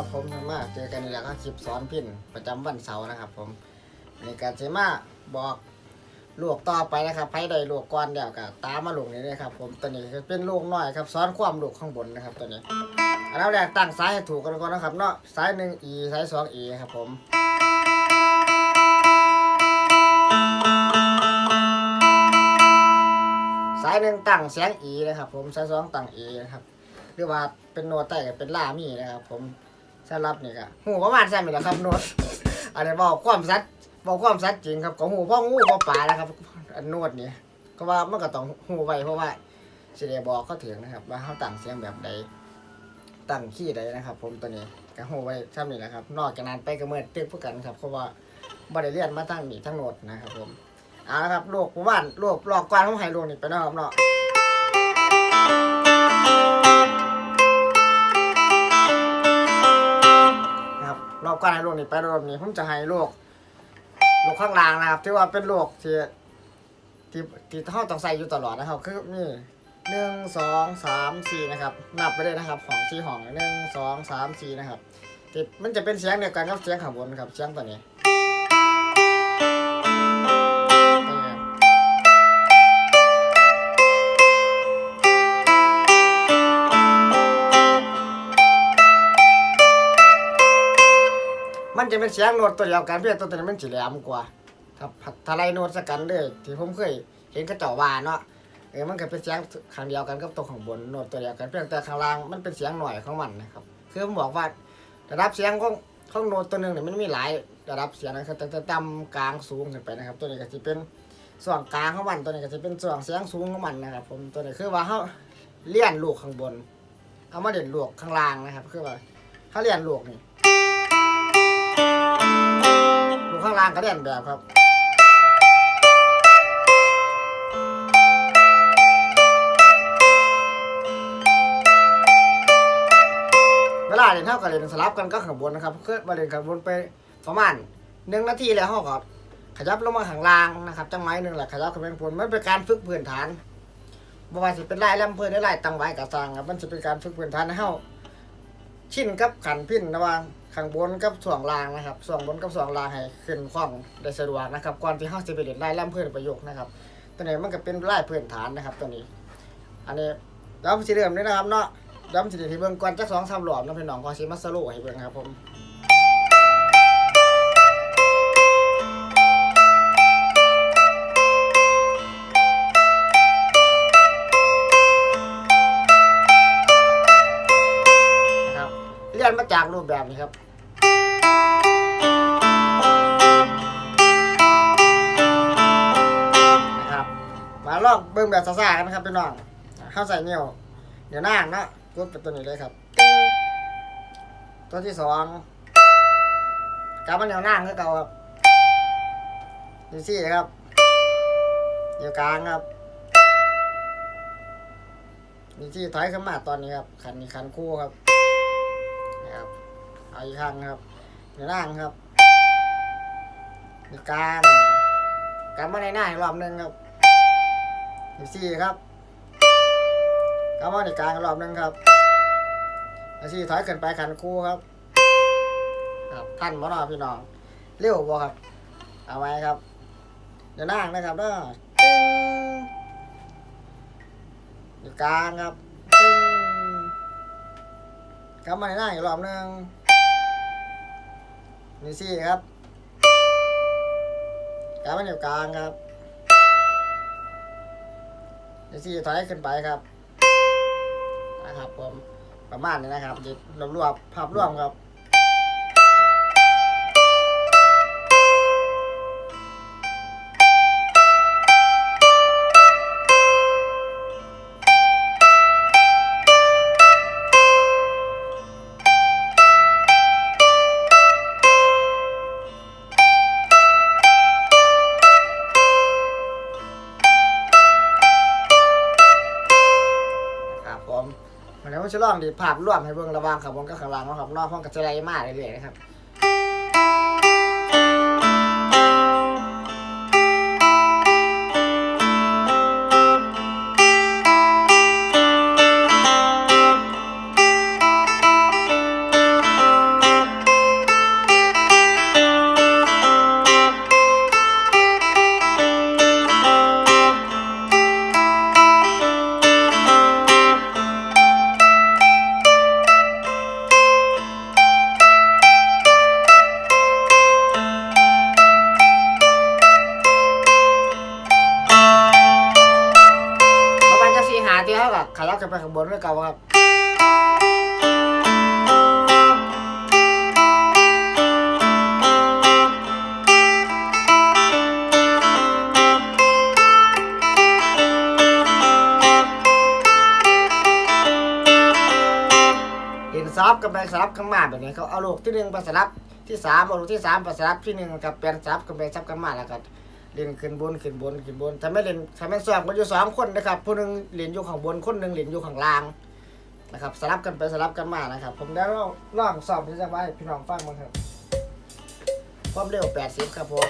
ครับผมมาเจอกันนี่แหละก็คลิปสอนพินประจำวันเสาร์นะครับ ผมในการเจมาบอกลูกต่อไปนะครับไพ่ใดลูกก่อนเดียวก็ตามมาลูกนี้เลยครับ ผมตัวนี้เป็นลูกน้อยครับซ้อนความลูกข้างบนนะครับตัวนี้อันดับแรกตั้งสายให้ถูกกันก่อนนะครับเนาะสายหนึ่ง e สายสอง e ครับผมสายหนึ่งตั้งเสียง e นะครับ ผมสายสองตั้ง e นะครับหรือว่าเป็นโน้ตใต้ก็เป็นล่ามีนะครับ ผม สำหรับนี่ก็หูประมาณสั้นนี่แหละครับโน้ตอันนี้บอกความสัดบอกความสัดจริงครับของหูพ่องูพ่อป่านะครับอันโน้ตนี่ก็ว่ามันก็ต้องหูไว้เพราะว่าสิเดบอกเขาถึงนะครับ ว่าเขาตั้งเสียงแบบใดตั้งขี้ใดนะครับ ผมตัวนี้ก็หูไว้ซ้ำนี่แหละครับ นอกจากนั้นไปก็เมื่อตึกพวกกันครับเพราะว่าบริเรียนมาทั้งนี่ทั้งโน้ตนะครับผมเอาละครับโลกผู้บ้านโลกหลอกกวานของไฮโลนี่ไปนาะครับเนาะ รับรอบการให้ลูกนี่ไปรอบนี้ผมจะให้ลูกลูกข้างล่างนะครับ ที่ว่าเป็นลูกที่ที่ที่ท่อต้องใส่อยู่ตลอดนะครับ คือนี่หนึ่งสองสามสี่นะครับ นับไปเลยนะครับของสี่ห้องหนึ่งสองสามสี่นะครับที่มันจะเป็นเสียงเดียวกันกับเสียงข้างบนครับเสียงตัวนี้ นจะเป็นเสียงโน้ตตัวเดียวกันเพียงตัวตัวนี้มันจะแหลมกว่าครับถ้าไล่โน้ตสกันเลยที่ผมเคยเห็นกระจาว่าเนาะเออมันก็เป็นเสียงข้างเดียวกันกับตัวข้างบนโน้ตตัวเดียวกันเพียงแต่ข้างล่างมันเป็นเสียงหน่อยของมันนะครับคือผมบอกว่าระดับเสียงของของโน้ตตัวหนึ่งเนี่ยมันมีหลายระดับเสียงนะครับแต่แต่ต่ำกลางสูงขึ้นไปนะครับ ตัวนี้ก็จะเป็นส่วนกลางของมันตัวนี้ก็จะเป็นส่วนเสียงสูงของมันนะครับ ผมตัวนี้คือว่าเขาเลี่ยนลูกข้างบน เอามาเด่นลูกข้างล่างนะครับ คือว่าเขาเลี่ยนลูกนี่ ลูกข้างล่างก็เล่นแบบครับเวลาเล่นเท่ากับเล่นสลับกันก็ข้างบนนะครับคือมาเล่นข้างบนไปประมาณหนึ่งนาทีแล้วเขาก็ขยับลงมาข้างล่างนะครับจังไม้หนึ่งแหละขยับขึ้นไปข้างบนมันเป็นการฝึกพื้นฐานบ่ว่าสิเป็นลายลำเพลินหรือลายตังไว้กับสร้างครับมันจะเป็นการฝึกพื้นฐานให้เฮา ชิ้นกับขันพินระหว่างข้างบนกับส่วงล่างนะครับส่วงบนกับส่วงล่างให้ขึ้นคล่องได้สะดวกนะครับก่อนที่เฮาสิไปเล่นไล่ล่ำเพื่อนประโยคนะครับ ตัวนี้มันก็เป็นไล่พื้นฐานนะครับ ตัวนี้ อันนี้ย้อมสีเริ่มนี่นะครับเนาะย้ำสิเดี๋ยวให้เบิ่งก่อนจักสองสามรอบนะพี่น้องพอสิมาสรุปให้เบิ่งครับผม รูปแบบนี้ครับนะครับ มาลอกเบิ่งแบบซ่าๆกันนะครับพี่น้องเข้าใส่เนี่ยวเดี๋ยวหน้าเนาะกดเป็นตัวนี้เลยครับ ตัวที่สองกลับมาเหนียวหน้าคือเก่าครับดูซี่ครับเดี๋ยวกลางครับมีที่ถอยขึ้นมาตอนนี้ครับ คันนี้คันคู่ครับ เอาอีกครั้งครับเดี๋ยวหน้าครับเดี๋ยวกลางกลับมาในหน้าอีกรอบหนึ่งครับอีกสี่ครับกลับมาในกลางอีกรอบหนึ่งครับอีกสี่ถอยขึ้นไปขันคู่ครับครับท่านบ่นอพี่น้องเร็วบ่ครับ เอาไว้ครับเดี๋ยวนั่งนะครับเด้ออยู่กลางครับกลับมาในหน้าอีกรอบหนึ่ง มีสี่ครับกลางมาอยู่กลางครับมีสี่ถอยขึ้นไปครับนะครับผมประมาณนี้นะครับรวบรวมภาพรวมครับ แล้วมันจะลองดีภาพร่วมให้เบิ่งระหว่างขับบนกับข้างล่างเนาะครับนอกห้องกับจะไรมากเรื่อยๆนะครับ กันไปข้างบนด้วยเก่าครับเห็นสลับกันไปสลับกันมาแบบนี้เขาเอาลูกที่หนึ่งไปสลับที่สามเอาลูกที่สามไปสลับที่หนึ่งกับเปลี่ยนสลับกันไปสลับกันมาแล้วก็ เล่นขึ้นบนขึ้นบนขึ้นบนถ้าไม่เล่นถ้าไม่สอบก็อยู่สองคนนะครับผู้หนึ่งเล่นอยู่ข้างบนคนหนึ่งเล่นอยู่ข้างล่างนะครับสลับกันไปสลับกันมานะครับ ผมได้ลองลองสอบที่จะไว้พี่น้องฟังมั้างครับความเร็ว80ครับผม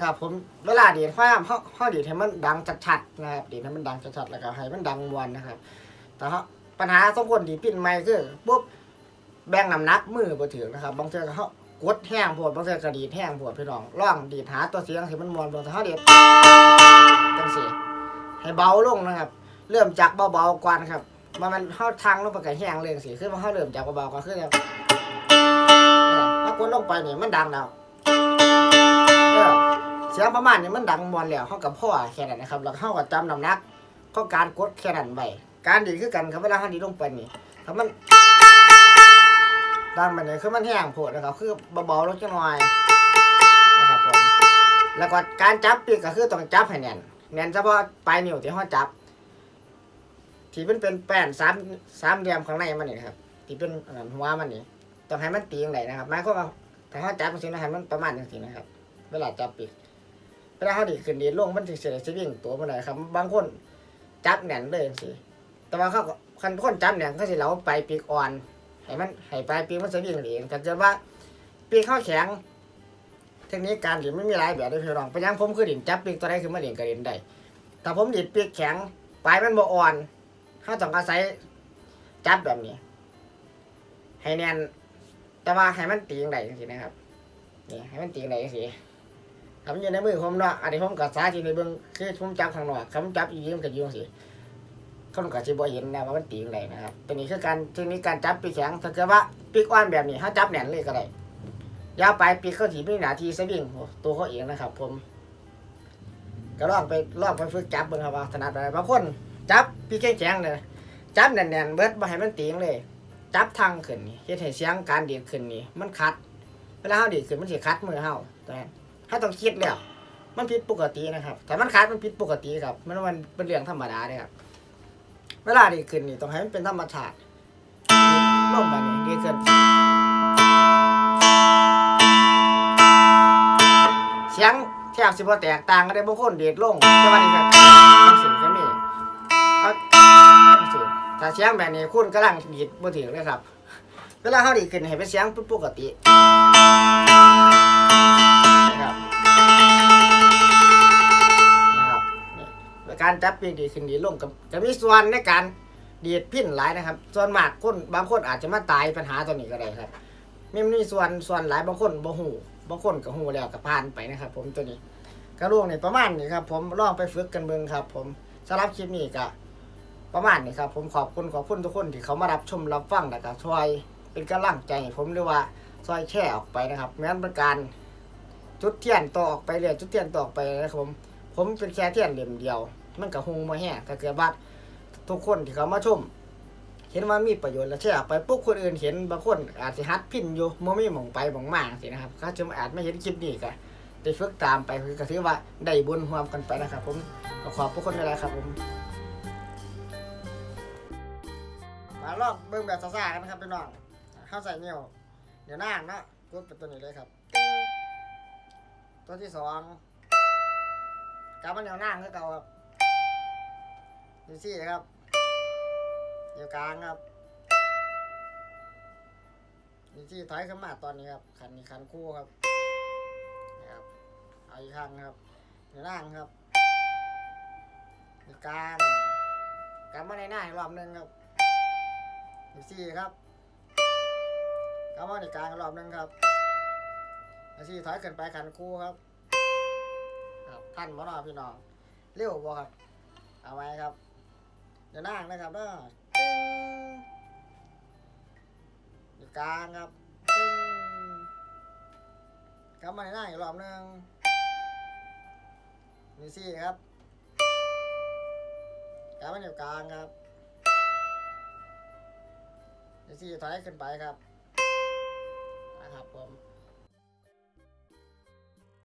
นะครับ ผมเวลาดีดพยายามเขาเขาดีดให้มันดังชัดๆนะครับดีดให้มันดังชัดๆแล้วก็ให้มันดังมวนนะครับ แต่เขาปัญหาสองคนดีดปิ้นไม่คือปุ๊บแบ่งน้ำหนักมือบ่ถึงนะครับบางเทื่อก็เขากดแห้งโพดบางเทื่อก็ดีดแห้งโพดพี่น้องลองดีดหาตัวเสียงที่มันมวนบางเทื่อเขาดีดจังสิให้เบาลงนะครับ เริ่มจากเบาๆก่อนครับมันมันเข้าทางลงไปกับแห้งเลยสิคือมันเข้าเริ่มจากเบาๆก็คือแล้วถ้ากดลงไปเนี่ยมันดังแล้วเออ เสียงประมาณนี้มันดังมวนแล้วเขากับพ่อแค่นั้นนะครับแล้วเขาก็จำน้ำหนักก็การกดแค่นั้นไปการดีคือกันครับเวลาเขาดีลงไปนี่ถ้ามันดังแบบนี้คือมันแห้งโผดนะครับ คือเบาๆลงจังหน่อยนะครับผมแล้วก็การจับปีกก็คือต้องจับให้แน่นแน่นเฉพาะปลายนิ้วที่เขาจับที่เป็นเป็นแป้นสามสามเหลี่ยมข้างในมันนี่ครับที่เป็นหัวมันนี่ต้องให้มันตีอย่างไรนะครับหมายความว่าถ้าเขาจับมันสินะให้มันประมาณอย่างนี้นะครับ เวลาจับปีก เวลาเขาดีขึ้นดีลงมันถึงเสียสวิ่งตัวมันหนครับ บางคนจับแหน่นเลยสิแต่ว่าเขาคันคนจับแหน่นเขาสิเหลาไปปีกอ่อนให้มันให้ปลายปีกมันสวิ่งเองแต่เกิดว่าปีกเขาแข็งเทคนิคการดีดไม่มีหลายแบบด้วยพี่น้องไปยังผมคือดีดจับปีกตัวใดคือมาดีดกระเด็นได้แต่ผมดีดปีกแข็งปลายมันบ่อ่อนเขาต้องอาศัยจับแบบนี้ ให้แน่นแต่ว่าให้มันตีอย่างไรจังซี่นะครับนี่ให้มันตีงไหนสิ ทำอยู่ในมือผมเนาะอันนี้ผมกับสาธิตในเบื้องคือผมจับข้างนอกคำจับอีกมันก็อยุ่งสิเขาก็จะบ่เห็นนะว่ามันตีไหนะครับตัวนี้คือการเทคนิคการจับปีกแข็งถ้าเกิดว่าปีกอ่อนแบบนี้ถ้าจับแหน่นเลยก็ได้ยาวไปปีกเขาถีมีหนาทีสวิงตัวเขาเองนะครับ ผม ก็ลองไปลองไปฝึกจับเบิ่งครับว่าถนัดอะไรบางคนจับปีกแข็งเลยจับแน่นๆเบิดบ่ให้มันตีงเลยจับทางขึ้นนี่เฮ็ดให้เสียงการดีดขึ้นนี่มันคัดเวลาเฮาดีดขึ้นมันสิคัดมือเฮาแต่ ถ้าต้องคิดแล้ว มันผิดปกตินะครับ แต่มันคัดมันผิดปกติครับ มันมันเป็นเรื่องธรรมดาเลยครับ เวลาดีขึ้นนี่ต้องให้มันเป็นธรรมชาติลงไปนี่ดีขึ้น เสียงแทบสิบ่แตกต่างกันได้บางคนเดีดลงแต่ว่านี่ก็จังซี่ก็มีเอาจังซี่ถ้าเสียงแบบนี้คุณกำลังดีดบ่ถึงเลยครับ เวลาเฮาดีขึ้นให้เป็นเสียงปกติ การจับปีกดีขึ้นดีลงกับจะมีส่วนในการดีดพิ้นหลายนะครับ ส่วนมากคนบางคนอาจจะมาตายปัญหาตัวนี้ก็ได้ครับมีมีส่วนส่วนหลายบางคนบ่หูบางคนก็หูแล้วก็ผ่านไปนะครับ ผมตัวนี้กระลวงนี่ประมาณนี้ครับ ผมลองไปฝึกกันเบิ่งครับ ผมสำหรับคลิปนี้ก็ประมาณนี้ครับ ผมขอบคุณขอบคุณทุกคนที่เขามารับชมรับฟังแล้วก็ช่วยเป็นกำลังใจผมหรือว่าช่วยแชร์ออกไปนะครับแม้นเป็นการจุดเทียนต่อออกไปเรื่อยจุดเทียนต่อออกไปนะครับผมผมเป็นแค่เทียนเหลี่ยมเดียว มันกับหงมาแห่ถ้าเกิดว่าทุกคนที่เขามาชม เห็นว่ามีประโยชน์แล้วแชร์อไปปุ๊บคนอื่นเห็นบางคนอาจจะฮัดพินอยู่โมมีหมองไปหมองมาสินะครับเขาจะอาจไม่เห็นคลิปนี้ก็ได้ฝึกตามไปคือก็ถือว่าได้บุญรวมกันไปนะครับ ผมก็ขอบพระคุณเวลยครับผมมาลองเบิ่งแบบซ่าๆกันนะครับพี่น้องเข้าใส่เนี่ยวเดี๋ยวหน้าเนาะกดเป็นตัวนี้เลยครับ ตัวที่สองกลับมาแนวหน้าคือเก่าครับ ดูซี่ครับ อยู่กลางครับดูซี่ถอยขึ้นมาตอนนี้ครับคันนี้คันคู่ครับนะครับเอาอีกครั้งครับแนวหน้างครับอยู่กลางกลับมาในหน้าอีกรอบหนึ่งครับดูซี่ครับกลับมาในกลางอีกรอบหนึ่งครับดูซี่ถอยขึ้นไปคันคู่ครับครับท่านบ่เนาะพี่น้องเร็วบ่ครับ เอาไว้ครับ เดี๋ยวนั่งนะครับเด้อตึ้งอยู่กลางครับกลับมาในหน้าอีกรอบหนึงนี่สี่ครับกลับมาอยู่กลางครับนี่สี่ถอยขึ้นไปครับนะครับผม